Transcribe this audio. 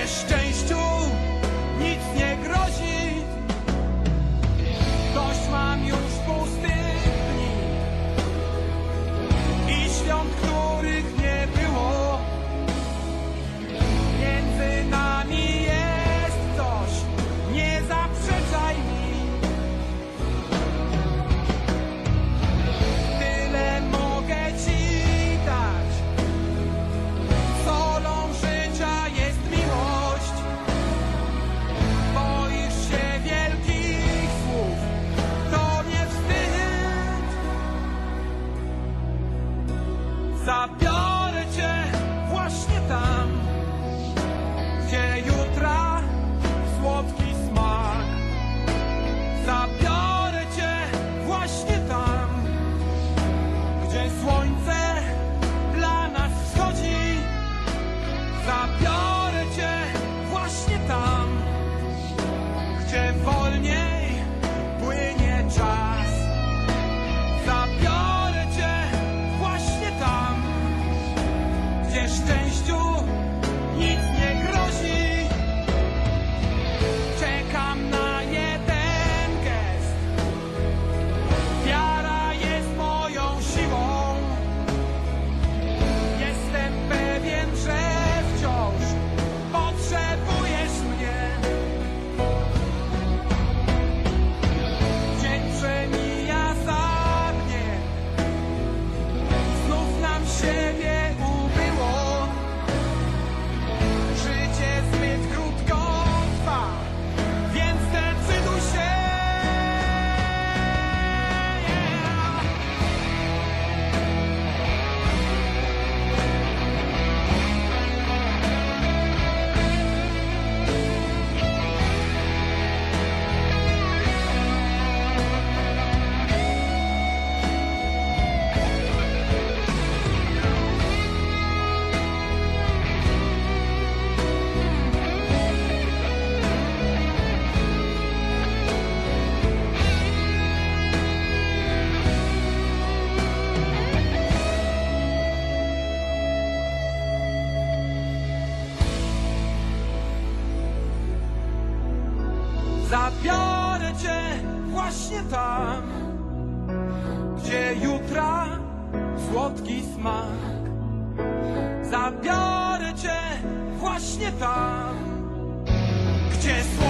distant. Stop It's Zabiorę cię właśnie tam, gdzie jutra słodki smak. Zabiorę cię właśnie tam, gdzie słodki